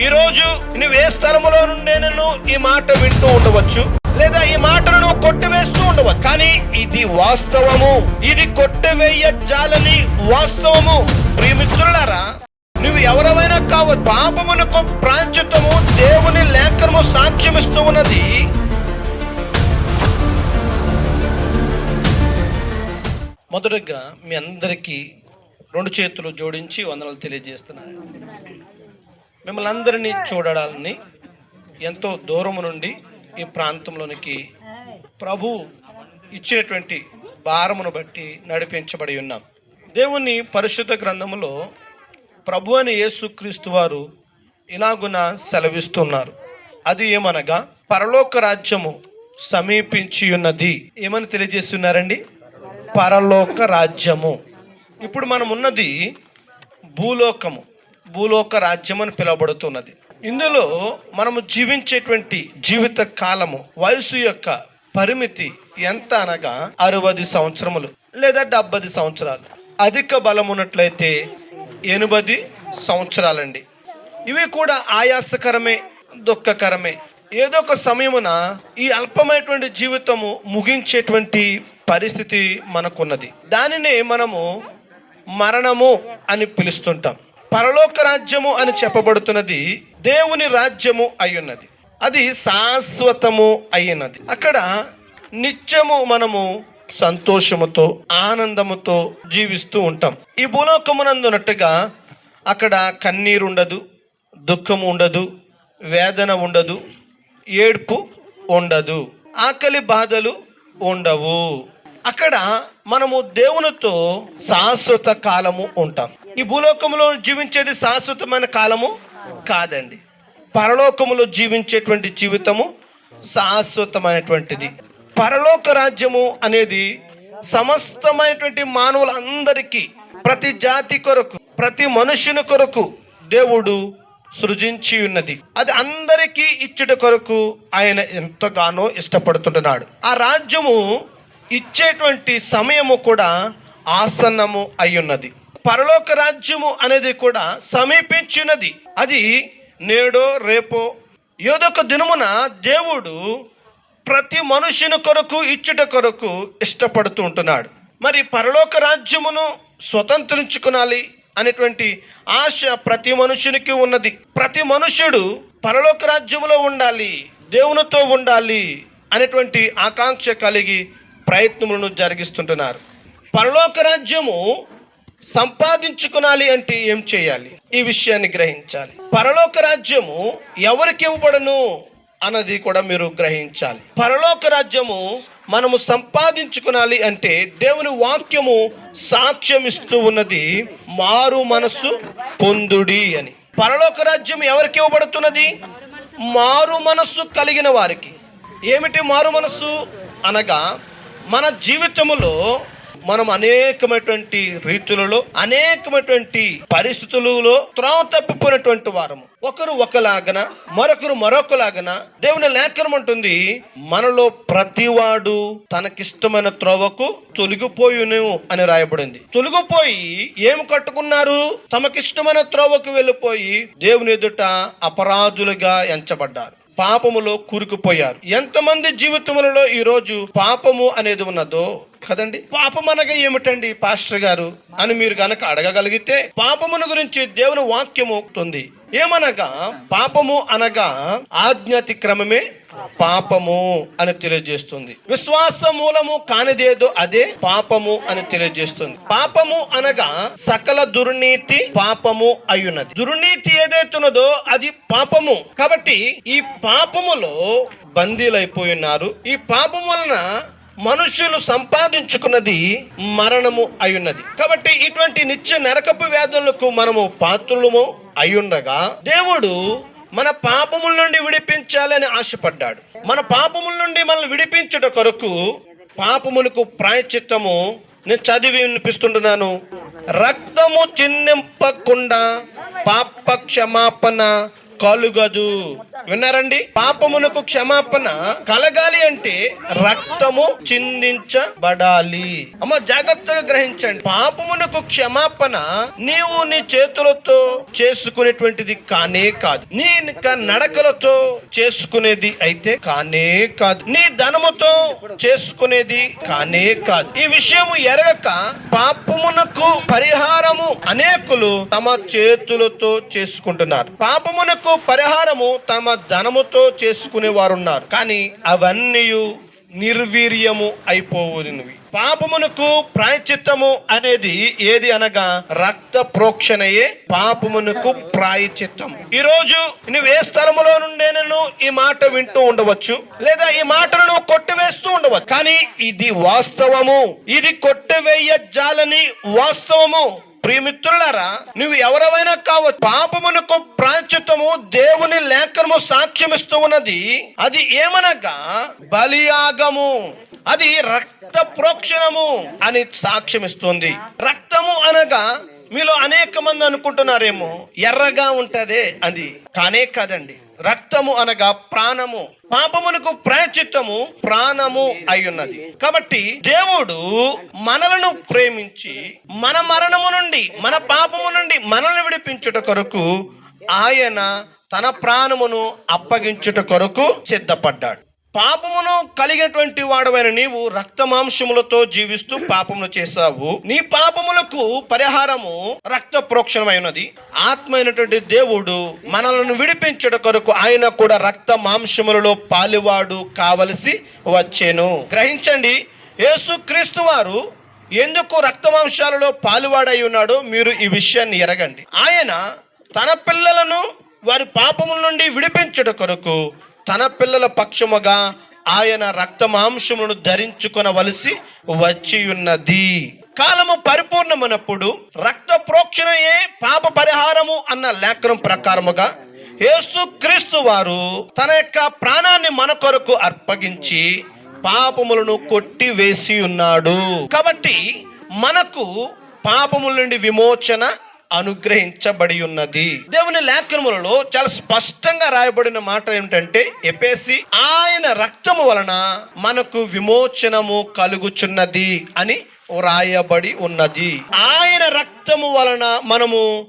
ఈరోజు నువ్వు ఏ స్థలములో నుండే నన్ను ఈ మాట వింటూ ఉండవచ్చు లేదా ఈ మాటను నువ్వు కొట్టివేస్తూ ఉండవచ్చు. కానీ ఇది వాస్తవము. ఇది కొట్టివేయ జాలని వాస్తవము. ప్రియమిత్రులారా నువ్వు ఎవరమైనా కావచ్చు పాపమునకు ప్రాంచితము దేవుని లేఖనము సాక్ష్యమిస్తూ ఉన్నది. మొదటగా మీ అందరికీ రెండు చేతులు జోడించి వందనాలు తెలియజేస్తున్నాను. మిమ్మల్ని అందరినీ చూడాలని ఎంతో దూరము నుండి ఈ ప్రాంతంలోనికి ప్రభు ఇచ్చినటువంటి భారమును బట్టి నడిపించబడి ఉన్నాం. దేవుని పరిశుద్ధ గ్రంథములో ప్రభు అని యేసుక్రీస్తు వారు ఇలాగున సెలవిస్తున్నారు. అది ఏమనగా పరలోక రాజ్యము సమీపించి ఉన్నది. ఏమని తెలియజేస్తున్నారండి? పరలోక రాజ్యము. ఇప్పుడు మనం ఉన్నది భూలోకము. భూలోక రాజ్యం అని పిలువబడుతున్నది. ఇందులో మనము జీవించేటువంటి జీవిత కాలము వయసు యొక్క పరిమితి ఎంత అనగా అరవది సంవత్సరములు లేదా డెబ్బది సంవత్సరాలు. అధిక బలం ఉన్నట్లయితే ఎనిమిది సంవత్సరాలండి. ఇవి కూడా ఆయాసకరమే దుఃఖకరమే. ఏదో ఒక సమయమున ఈ అల్పమైనటువంటి జీవితము ముగించేటువంటి పరిస్థితి మనకున్నది. దానినే మనము మరణము అని పిలుస్తుంటాం. పరలోక రాజ్యము అని చెప్పబడుతున్నది దేవుని రాజ్యము అయ్యున్నది. అది శాశ్వతము అయినది అక్కడ నిత్యము మనము సంతోషముతో ఆనందముతో జీవిస్తూ ఉంటాం. ఈ భూలోకమునందున్నట్టుగా అక్కడ కన్నీరు ఉండదు దుఃఖము ఉండదు వేదన ఉండదు ఏడ్పు ఉండదు ఆకలి బాధలు ఉండవు. అక్కడ మనము దేవునితో శాశ్వత కాలము ఉంటాం. ఈ భూలోకంలో జీవించేది శాశ్వతమైన కాలము కాదండి. పరలోకములో జీవించేటువంటి జీవితము శాశ్వతమైనటువంటిది. పరలోక రాజ్యము అనేది సమస్తమైనటువంటి మానవులందరికీ ప్రతి జాతి కొరకు ప్రతి మనుషుని కొరకు దేవుడు సృజించి ఉన్నది. అది అందరికీ ఇచ్చుట కొరకు ఆయన ఎంతగానో ఇష్టపడుతుంటున్నాడు. ఆ రాజ్యము ఇచ్చేటువంటి సమయము కూడా ఆసన్నము అయ్యున్నది. పరలోక రాజ్యము అనేది కూడా సమీపించినది. అది నేడో రేపో. ఏదొక దినమున దేవుడు ప్రతి మనుషుని కొరకు ఇచ్చుట కొరకు ఇష్టపడుతూ ఉంటున్నాడు. మరి పరలోక రాజ్యమును స్వతంత్రించుకునాలి అనేటువంటి ఆశ ప్రతి మనుషునికి ఉన్నది. ప్రతి మనుష్యుడు పరలోక రాజ్యములో ఉండాలి దేవునితో ఉండాలి అనేటువంటి ఆకాంక్ష కలిగి ప్రయత్నములను జరిగిస్తుంటున్నారు. పరలోక రాజ్యము సంపాదించుకునాలి అంటే ఏం చేయాలి? ఈ విషయాన్ని గ్రహించాలి. పరలోక రాజ్యము ఎవరికి ఇవ్వబడను అన్నది కూడా మీరు గ్రహించాలి. పరలోక రాజ్యము మనము సంపాదించుకునాలి అంటే దేవుని వాక్యము సాక్ష్యం ఇస్తూ ఉన్నది మారు మనస్సు పొందుడి అని. పరలోక రాజ్యం ఎవరికి ఇవ్వబడుతున్నది? మారు మనస్సు కలిగిన వారికి. ఏమిటి మారు మనస్సు? అనగా మన జీవితములో మనం అనేకమైనటువంటి రీతులలో అనేకమైనటువంటి పరిస్థితులలో త్రోవ తప్పిపోయినటువంటి వారము. ఒకరు ఒకలాగన మరొకరు మరొకలాగన దేవుని లేఖనం ఉంటుంది మనలో ప్రతివాడు తనకిష్టమైన త్రోవకు తొలగిపోయును అని రాయబడింది. తొలగిపోయి ఏమి కట్టుకున్నారు? తమకిష్టమైన త్రోవకు వెళ్ళిపోయి దేవుని ఎదుట అపరాధులుగా ఎంచబడ్డారు. పాపములో కూరుకుపోయారు. ఎంతమంది జీవితములలో ఈరోజు పాపము అనేది ఉన్నదో కదండి. పాపం అనగా ఏమిటండి పాస్టర్ గారు? అని మీరు గనక అడగగలిగితే పాపమును గురించి దేవుని వాక్యము ఉంది ఏమనగా పాపము అనగా ఆజ్ఞాతిక్రమమే పాపము అని తెలియజేస్తుంది. విశ్వాస మూలము కానిదేదో అదే పాపము అని తెలియజేస్తుంది. పాపము అనగా సకల దుర్నీతి పాపము అయ్యున్నది దుర్నీతి ఏదైతున్నదో అది పాపము. కాబట్టి ఈ పాపములో బందీలైపోయి ఉన్నారు ఈ పాపం వలన మనుషులు సంపాదించుకున్నది మరణము అయ్యున్నది. కాబట్టి ఇటువంటి నిత్య నరకపు వ్యాధులకు మనము పాత్రులము అయ్యుండగా దేవుడు మన పాపముల నుండి విడిపించాలని ఆశపడ్డాడు. మన పాపముల నుండి మనల్ని విడిపించుట కొరకు పాపములకు ప్రాయచిత్తము నేను చదివి వినిపిస్తుంటున్నాను. రక్తము చిన్నింపకుండా పాప క్షమాపణ కలుగదు. విన్నారండి? పాపమునకు క్షమాపణ కలగాలి అంటే రక్తము చిందించబడాలి. అమ్మ జాగ్రత్తగా గ్రహించండి. పాపమునకు క్షమాపణ నీవు నీ చేతులతో చేసుకునేటువంటిది కానే కాదు. నీ నడకలతో చేసుకునేది అయితే కానే కాదు. నీ ధనముతో చేసుకునేది కానే కాదు. ఈ విషయము ఎరగక పాపమునకు పరిహారము అనేకులు తమ చేతులతో చేసుకుంటున్నారు. పాపమునకు పరిహారము తమ ధనముతో చేసుకునే వారున్నారు కానీ అవన్నీ నిర్వీర్యము అయిపోవునివి. పాపమునకు ప్రాయచిత్తము అనేది ఏది అనగా రక్త ప్రోక్షణయే పాపమునకు ప్రాయచిత్తము ఈరోజు నువ్వు ఏ స్థలములో నుండే నేను ఈ మాట వింటూ ఉండవచ్చు లేదా ఈ మాటను నువ్వు కొట్టివేస్తూ ఉండవచ్చు. కానీ ఇది వాస్తవము. ఇది కొట్టివేయ జాలని వాస్తవము. ప్రియమిత్రులారా నువ్వు ఎవరైనా కావచ్చు పాపమునకు ప్రాచ్యతము దేవుని లేఖనము సాక్ష్యమిస్తూ ఉన్నది. అది ఏమనగా బలియాగము. అది రక్త ప్రోక్షణము అని సాక్ష్యమిస్తుంది. రక్తము అనగా మీలో అనేక మంది అనుకుంటున్నారేమో ఎర్రగా ఉంటదే అది. కానే కాదండి రక్తము అనగా ప్రాణము పాపమునకు ప్రాచిత్తము ప్రాణము అయి ఉన్నది కాబట్టి దేవుడు మనలను ప్రేమించి మన మరణము నుండి మన పాపము నుండి మనల్ని విడిపించుట కొరకు ఆయన తన ప్రాణమును అప్పగించుట కొరకు సిద్ధపడ్డాడు. పాపమును కలిగినటువంటి వాడవైన నీవు రక్త మాంసములతో జీవిస్తూ పాపమును చేశావు. నీ పాపములకు పరిహారము రక్త ప్రోక్షణమైనది ఆత్మైనటువంటి ఆత్మ అయినటువంటి దేవుడు మనలను విడిపించడం కొరకు ఆయన కూడా రక్త మాంసములలో పాలివాడు కావలసి వచ్చేను. గ్రహించండి యేసు క్రీస్తు వారు ఎందుకు రక్త మాంసాలలో పాలువాడై ఉన్నాడో మీరు ఈ విషయాన్ని ఎరగండి. ఆయన తన పిల్లలను వారి పాపముల నుండి విడిపించుట కొరకు తన పిల్లల పక్షముగా ఆయన రక్త ధరించుకొనవలసి వచ్చి ఉన్నది కాలము పరిపూర్ణమైనప్పుడు రక్త ప్రోక్షణయే పాప పరిహారము అన్న లేఖనం ప్రకారముగా యేసుక్రీస్తు వారు తన యొక్క ప్రాణాన్ని మన కొరకు అర్పగించి పాపములను కొట్టి వేసి ఉన్నాడు కాబట్టి మనకు పాపముల నుండి విమోచన అనుగ్రహించబడి ఉన్నది దేవుని లేఖనములలో చాలా స్పష్టంగా రాయబడిన మాట ఏమిటంటే ఎపేసి ఆయన రక్తము వలన మనకు విమోచనము కలుగుచున్నది అని వ్రాయబడి ఉన్నది. ఆయన రక్తము వలన మనము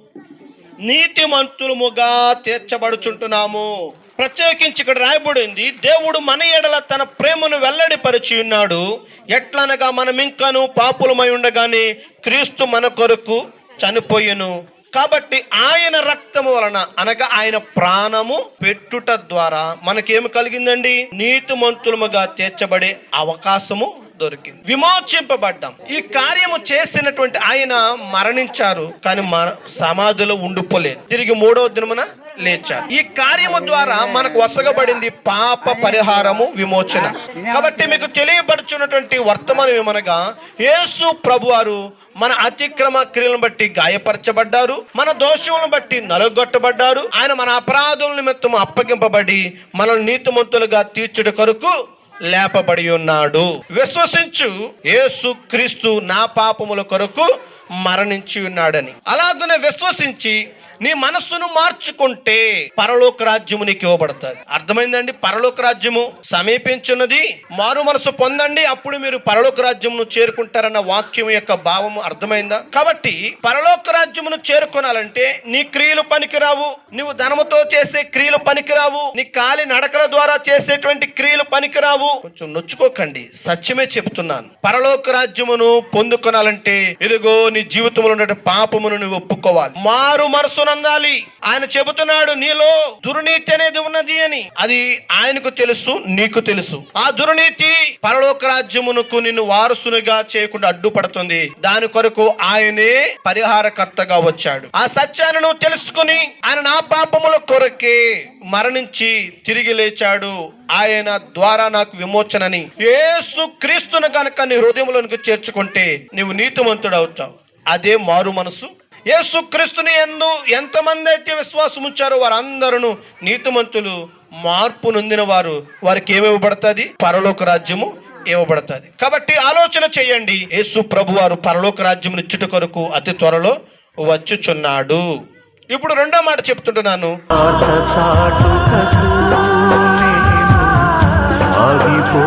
నీతిమంతులముగా తీర్చబడుచుంటున్నాము. ప్రత్యేకించి ఇక్కడ రాయబడింది దేవుడు మన ఎడల తన ప్రేమను వెల్లడిపరిచి ఉన్నాడు. ఎట్లనగా మనం ఇంకను పాపులమై ఉండగానే క్రీస్తు మన కొరకు చనిపోయెను. కాబట్టి ఆయన రక్తము వలన అనగా ఆయన ప్రాణము పెట్టుట ద్వారా మనకేమి కలిగిందండి? నీతిమంతులముగా తీర్చబడే అవకాశము దొరికింది. విమోచింపబడ్డాం. ఈ కార్యము చేసినటువంటి ఆయన మరణించారు కానీ మర సమాధిలో ఉండిపోలేదు. తిరిగి మూడవ దినమున లేచారు. ఈ కార్యము ద్వారా మనకు వసగబడింది పాప పరిహారము విమోచన. కాబట్టి మీకు తెలియపరచున్నటువంటి వర్తమానం ఏమనగా యేసు ప్రభువారు మన అతిక్రమ క్రియలను బట్టి గాయపరచబడ్డారు మన దోషములను బట్టి నలుగొట్టబడ్డారు. ఆయన మన అపరాధుల నిమిత్తం అప్పగింపబడి మనల్ని నీతిమంతులుగా తీర్చుట కొరకు లేపబడి ఉన్నాడు. విశ్వసించు. యేసు క్రీస్తు నా పాపముల కొరకు మరణించి ఉన్నాడని. అలాగునే విశ్వసించి నీ మనస్సును మార్చుకుంటే పరలోక రాజ్యము నీకు ఇవ్వబడుతుంది. అర్థమైందండి? పరలోక రాజ్యము సమీపించున్నది. మారు మనసు పొందండి. అప్పుడు మీరు పరలోక రాజ్యమును చేరుకుంటారన్న వాక్యం యొక్క భావము అర్థమైందా? కాబట్టి పరలోక రాజ్యమును చేరుకోనాలంటే నీ క్రియలు పనికిరావు. నువ్వు ధనముతో చేసే క్రియలు పనికిరావు. నీ కాలి నడకల ద్వారా చేసేటువంటి క్రియలు పనికిరావు. కొంచెం నొచ్చుకోకండి. సత్యమే చెప్తున్నాను పరలోక రాజ్యమును పొందుకొనాలంటే ఇదిగో నీ జీవితంలో ఉన్న పాపమును నువ్వు ఒప్పుకోవాలి. మారు పొందాలి. ఆయన చెబుతున్నాడు నీలో దుర్నీతి అనేది ఉన్నది అని. అది ఆయనకు తెలుసు నీకు తెలుసు. ఆ దుర్నీతి పరలోక రాజ్యమునకు నిన్ను వారసునిగా చేయకుండా అడ్డుపడుతుంది. దాని కొరకు ఆయనే పరిహారకర్తగా వచ్చాడు. ఆ సత్యాన్ని నువ్వు తెలుసుకుని ఆయన నా పాపముల కొరకే మరణించి తిరిగి లేచాడు. ఆయన ద్వారా నాకు విమోచనని యేసు క్రీస్తును కనుక నీ హృదయంలోనికి చేర్చుకుంటే నీవు నీతిమంతుడు అవుతావు అదే మారు మనసు యేసుక్రీస్తుని ఎందు ఎంతమంది అయితే విశ్వాసం ఉంచారో వారందరూ నీతిమంతులు మార్పు నొందిన వారు వారికి ఏమి ఇవ్వబడుతుంది? పరలోక రాజ్యము ఇవ్వబడుతుంది. కాబట్టి ఆలోచన చేయండి. యేసు ప్రభు వారు పరలోక రాజ్యమును ఇచ్చుట కొరకు అతి త్వరలో వచ్చుచున్నాడు. ఇప్పుడు రెండో మాట చెప్తుంటున్నాను. సాగిపో